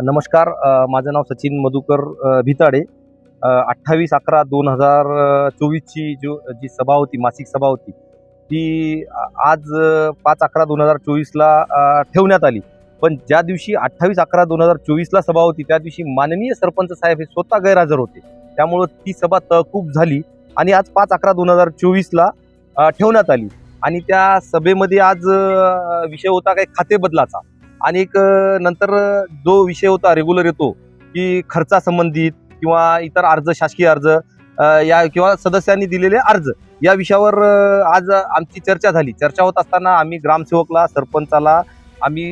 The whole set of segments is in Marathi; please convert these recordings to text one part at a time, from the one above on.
नमस्कार. माझं नाव सचिन मधुकर भिताडे. अठ्ठावीस अकरा दोन हजार चोवीसची जो जी सभा होती मासिक सभा होती ती आज पाच अकरा दोन हजार चोवीसला ठेवण्यात आली. पण ज्या दिवशी अठ्ठावीस अकरा दोन हजार चोवीसला सभा होती त्या दिवशी माननीय सरपंच साहेब हे स्वतः गैरहजर होते. त्यामुळं ती सभा तहकूब झाली आणि आज पाच अकरा दोन हजार चोवीसला ठेवण्यात आली. आणि त्या सभेमध्ये आज विषय होता काही खाते बदलाचा. आणि एक नंतर जो विषय होता रेग्युलर येतो की खर्चासंबंधित किंवा इतर अर्ज शासकीय अर्ज या किंवा सदस्यांनी दिलेले अर्ज या विषयावर आज आमची चर्चा झाली. चर्चा होत असताना आम्ही ग्रामसेवकला सरपंचाला आम्ही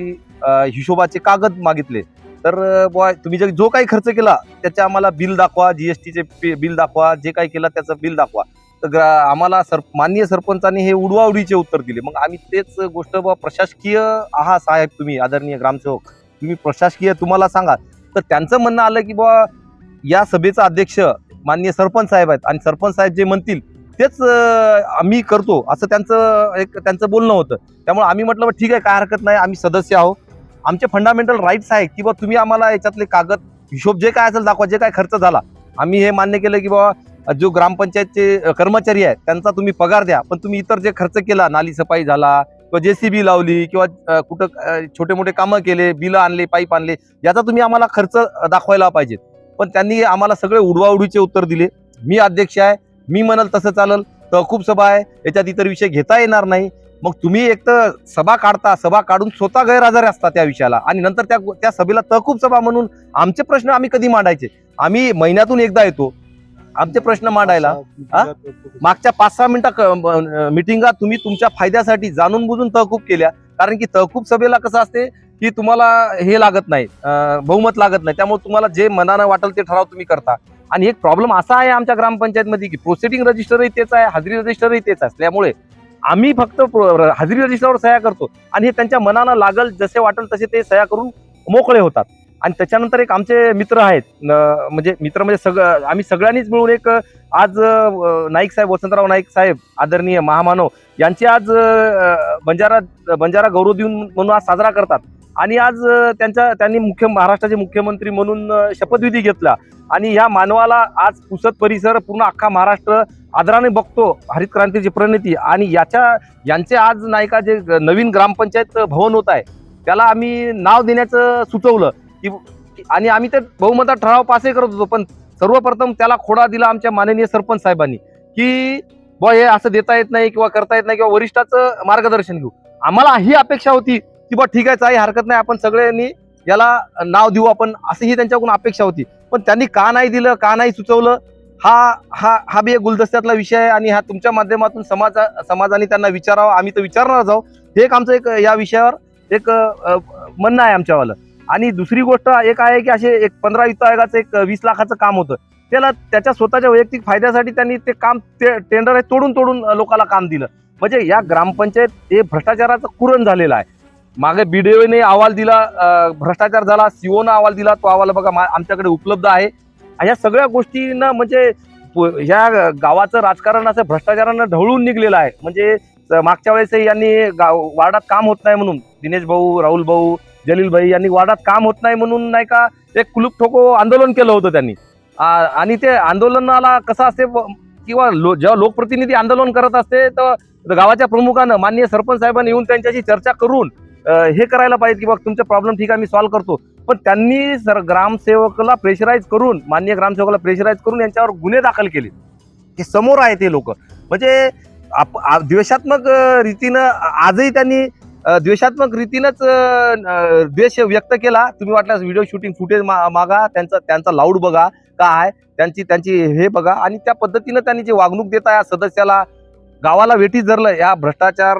हिशोबाचे कागद मागितले. तर अ, बुवा तुम्ही जे जो काही खर्च केला त्याचे आम्हाला बिल दाखवा जीएसटीचे बिल दाखवा जे काही केलं त्याचं बिल दाखवा. तर ग्रा- आम्हाला सर माननीय सरपंचांनी हे उडवाउडीचे उत्तर दिले. मग आम्ही तेच गोष्ट बुवा प्रशासकीय आहात साहेब तुम्ही आदरणीय ग्रामसेवक. तुम्ही प्रशासकीय तुम्हाला सांगा. तर त्यांचं म्हणणं आलं की बुवा या सभेचा अध्यक्ष माननीय सरपंच साहेब आहेत आणि सरपंच साहेब जे म्हणतील तेच आम्ही करतो असं त्यांचं एक त्यांचं बोलणं होतं. त्यामुळे आम्ही म्हटलं बा ठीक आहे काय हरकत नाही आम्ही सदस्य आहोत. आमचे फंडामेंटल राईट्स आहे की बा तुम्ही आम्हाला याच्यातले कागद हिशोब जे काय असेल दाखवा जे काय खर्च झाला. आम्ही हे मान्य केलं की बाबा जो ग्रामपंचायतचे कर्मचारी आहेत त्यांचा तुम्ही पगार द्या पण तुम्ही इतर जे खर्च केला नाली सफाई झाला किंवा जे सी बी लावली किंवा कुठं छोटे मोठे कामं केले बिलं आणले पाईप आणले याचा तुम्ही आम्हाला खर्च दाखवायला पाहिजे. पण त्यांनी आम्हाला सगळे उडवाउडीचे उत्तर दिले. मी अध्यक्ष आहे मी म्हणाल तसं चालल तहकूब सभा आहे याच्यात इतर विषय घेता येणार नाही. मग तुम्ही एक तर सभा काढता सभा काढून स्वतः गैरहजर असता त्या विषयाला. आणि नंतर त्या त्या सभेला तहकूब सभा म्हणून आमचे प्रश्न आम्ही कधी मांडायचे? आम्ही महिन्यातून एकदा येतो आमचे प्रश्न मांडायला हा? मागच्या पाच सहा मिनिटा मिटिंगा तुम्ही तुमच्या फायद्यासाठी जाणून बुजून तहकूब केल्या. कारण की तहकूब सभेला कसं असते की तुम्हाला हे लागत नाही अं, बहुमत लागत नाही. त्यामुळे तुम्हाला जे मनानं वाटेल ते ठराव तुम्ही करता. आणि एक प्रॉब्लेम असा आहे आमच्या ग्रामपंचायतमध्ये की प्रोसिडिंग रजिस्टरही तेच आहे हाजरी रजिस्टरही तेच असल्यामुळे आम्ही फक्त प्रो- हाजरी रजिस्टरवर सह्या करतो. आणि हे त्यांच्या मनानं लागल जसे वाटेल तसे ते सह्या करून मोकळे होतात. आणि त्याच्यानंतर एक आमचे मित्र आहेत. न- म्हणजे मित्र म्हणजे सगळं आम्ही सगळ्यांनीच मिळून एक आज नाईक साहेब वसंतराव नाईक साहेब आदरणीय महामानव यांची आज बंजारा बंजारा गौरव दिन म्हणून आज साजरा करतात. आणि आज त्यांच्या त्यांनी मुख्य महाराष्ट्राचे मुख्यमंत्री म्हणून शपथविधी घेतला. आणि ह्या मानवाला आज पुसद परिसर पूर्ण अख्खा महाराष्ट्र आदराने बघतो. हरित क्रांतीची प्रणिती. आणि याच्या यांचे आज नायका जे नवीन ग्रामपंचायत भवन होत आहे त्याला आम्ही नाव देण्याचं सुचवलं. की आणि आम्ही ते बहुमतात ठराव पासही करत होतो पण सर्वप्रथम त्याला खोडा दिला आमच्या माननीय सरपंच साहेबांनी की बुवा हे असं देता येत नाही किंवा करता येत नाही किंवा वरिष्ठाचं मार्गदर्शन घेऊ. आम्हाला ही अपेक्षा होती की बा ठीक आहे काही हरकत नाही आपण सगळ्यांनी याला नाव देऊ आपण असं ही त्यांच्याकडून अपेक्षा होती. पण त्यांनी का नाही दिलं का नाही सुचवलं हा हा हा बी एक गुलदस्त्यातला विषय आहे आणि हा तुमच्या माध्यमातून समाजा समाजाने त्यांना विचारावा आम्ही तर विचारणार आहोत. हे एक आमचं एक या विषयावर एक म्हणणं आहे आमच्यावालं. आणि दुसरी गोष्ट एक आहे की असे एक पंधरा वित्त आयोगाचं एक वीस लाखाचं काम होतं. त्याला त्याच्या स्वतःच्या वैयक्तिक फायद्यासाठी त्यांनी ते काम ते टेंडर आहे तोडून तोडून लोकांना काम दिलं. म्हणजे या ग्रामपंचायत हे भ्रष्टाचाराचं कुरण झालेलं आहे. मागे बीडीओने अहवाल दिला भ्रष्टाचार झाला सीओनं अहवाल दिला तो अहवाल बघा मा- आमच्याकडे उपलब्ध आहे. ह्या सगळ्या गोष्टींना म्हणजे ह्या गावाचं राजकारण असं भ्रष्टाचारानं ढवळून निघलेलं आहे. म्हणजे मागच्या वेळेसही यांनी गाव वार्डात काम होत नाही म्हणून. दिनेश भाऊ राहुल भाऊ जलील भाई यांनी वार्डात काम होत नाही म्हणून नाही का एक कुलूप ठोको आंदोलन केलं होतं त्यांनी. आणि ते आंदोलनाला कसं असते किंवा लो जेव्हा लोकप्रतिनिधी आंदोलन करत असते तर गावाच्या प्रमुखानं माननीय सरपंच साहेबांनी येऊन त्यांच्याशी चर्चा करून हे करायला पाहिजे की बघ तुमचे प्रॉब्लेम ठीक आहे मी सॉल्व्ह करतो. पण त्यांनी सर ग्रामसेवकाला प्रेशराईज करून माननीय ग्रामसेवकाला प्रेशराईज करून यांच्यावर गुन्हे दाखल केले. हे समोर आहे ते लोक. म्हणजे आप द्वेषात्मक रीतीनं आजही त्यांनी द्वेषात्मक रीतीनंच द्वेष व्यक्त केला. तुम्ही वाटल्यास व्हिडिओ शूटिंग फुटेज मागा. त्यांचा त्यांचा लाऊड बघा. काय त्यांची त्यांची हे बघा. आणि त्या पद्धतीनं त्यांनी जे वागणूक देता या सदस्याला गावाला वेठीच धरलं. या भ्रष्टाचार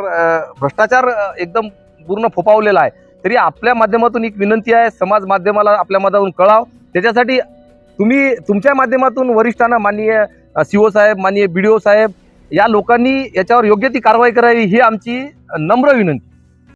भ्रष्टाचार एकदम पूर्ण फोपावलेला आहे. तरी आपल्या माध्यमातून एक विनंती आहे. समाज माध्यमाला आपल्या माध्यमातून कळाव. त्याच्यासाठी तुम्ही तुमच्या माध्यमातून वरिष्ठांना माननीय सीओ साहेब माननीय बी साहेब या लोकांनी याच्यावर योग्य ती कारवाई करावी ही आमची नम्र विनंती.